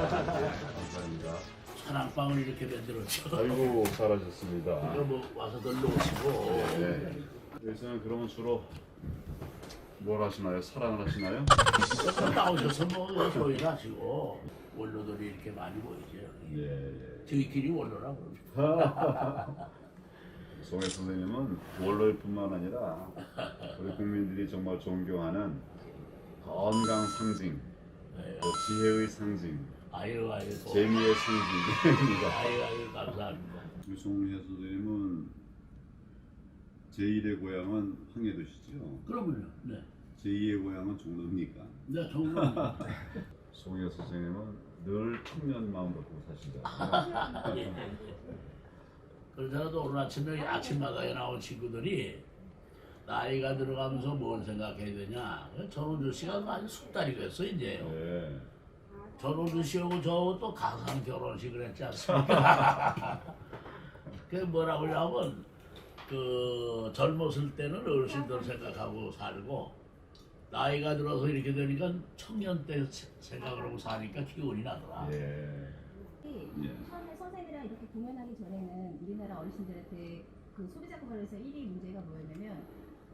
감사합니다. 사랑방을 이렇게 만들었죠. 아이고 잘하셨습니다. 이거 뭐 와서 놀러오시고. 예, 예. 네. 요새는 그러면 주로 뭘 하시나요? 사랑을 하시나요? 나오셔서 뭐 소리 하시고 원로들이 이렇게 많이 보이죠. 예, 예, 저희끼리 원로라고 송혜 선생님은 원로일 뿐만 아니라 우리 국민들이 정말 존경하는 건강 상징, 네. 또 지혜의 상징, 아유 아유 고- 재미의 상징입니다. 아유 아유 감사합니다. 송혜 선생님은 제1의 고향은 황해도시죠. 그러면요. 네. 제2의 고향은 종로입니까? 네 정말 송혜 선생님은 늘 청년 마음 갖고 사시잖아요. 예. 그러더라도 오늘 아침에 아침마당에 나온 친구들이 나이가 들어가면서 뭘 생각해야 되냐. 전원주 씨가 아주 숙달이 됐어 이제요. 네. 전원주 씨하고 저또 가상 결혼식을 했지 않습니까? 그 뭐라고 하냐면 그 젊었을 때는 어르신들 생각하고 살고 나이가 들어서 이렇게 되니까 청년 때 세- 생각을 하고 사니까 기운이 나더라. 예. 예. 처음에 선생이랑 이렇게 공연하기 전에는 우리나라 어르신들한테 그 소비자 고발에서 1위 문제가 뭐였냐면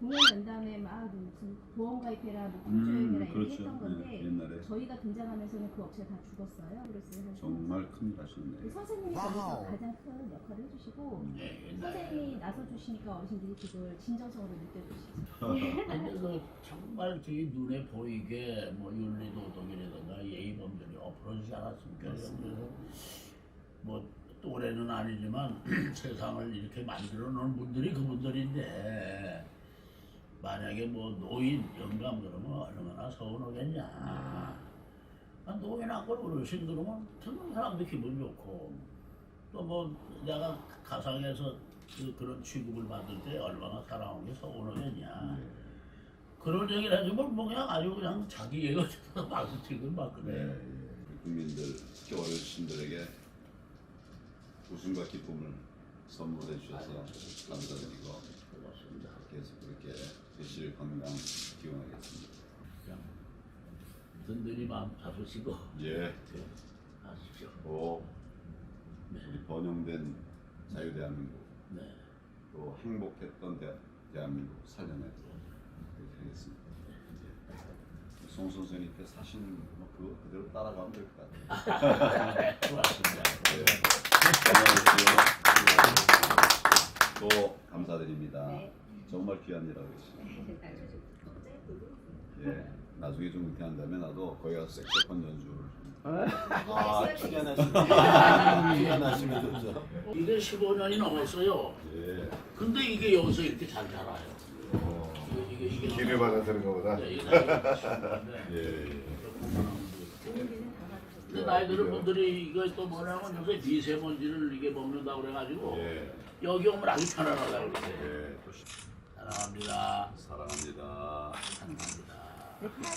공연 연 다음에 막 무슨 보험 가입해라, 뭐 음, 이렇게 그렇죠. 했던 건데 예, 옛날에 저희가 등장하면서는 그 업체 다 죽었어요. 그랬어요. 정말 큰일 그 하셨네. 선생님이 거기서 가장 큰 역할을 해주시고 네. 선생님이 나서 주시니까 어르신들이 그걸 진정성으로 느껴주시죠. 그래서 정말 저희 눈에 보이게 뭐 윤리도덕이라든가 예의범절이 엎어지지 않았습니까? 그래서 뭐 또래는 아니지만 세상을 이렇게 만들어 놓은 분들이 그분들인데 만약에 뭐 노인 영감 그러면 얼마나 서운하겠냐. 아, 노인 한걸 어르신 그러면 듣는 사람도 기분 좋고 또 뭐 내가 가상에서 그, 그런 취급을 받을 때 얼마나 사랑하는 게 서운하겠냐. 그런 얘기를 해주면 뭐 그냥 아주 그냥 자기 얘가 서 박수 치고 막 네, 그래. 예. 국민들, 특히 어르신들에게 웃음과 기쁨을 선물해 주셔서 감사드리고. 계속 그렇게 되실 건강 기원하겠습니다. 든든히 마음 잡으시고 예. 하십시오. 또 네. 우리 번영된 자유대한민국 네. 또 행복했던 대, 대한민국 살려내도록 그렇게 하겠습니다. 예. 송 선생님께 사시는 뭐 그거 그대로 따라가면 될 것 같아요. 또 감사드립니다. 네. 정말 귀한 일 하고 계십니다. 예, 나중에 좀 은퇴한다면 나도 거기 가서 색소폰 연주를 좀. 아, 키가 나시면 키가 나시면 좋죠. 이게 15년이 넘었어요. 예. 근데 이게 여기서 이렇게 잘 자라요. 어, 이게 이게 이게 기를 받아서는 거보다 네, 나이가 예, 예. 근데 나이 드는 분들이 이거 또 뭐냐면 요새 미세먼지를 이게 먹는다고 그래가지고 예. 여기 오면 아주 편안하다고 그러세요. 예. 또 사랑합니다. 사랑합니다. 사랑합니다.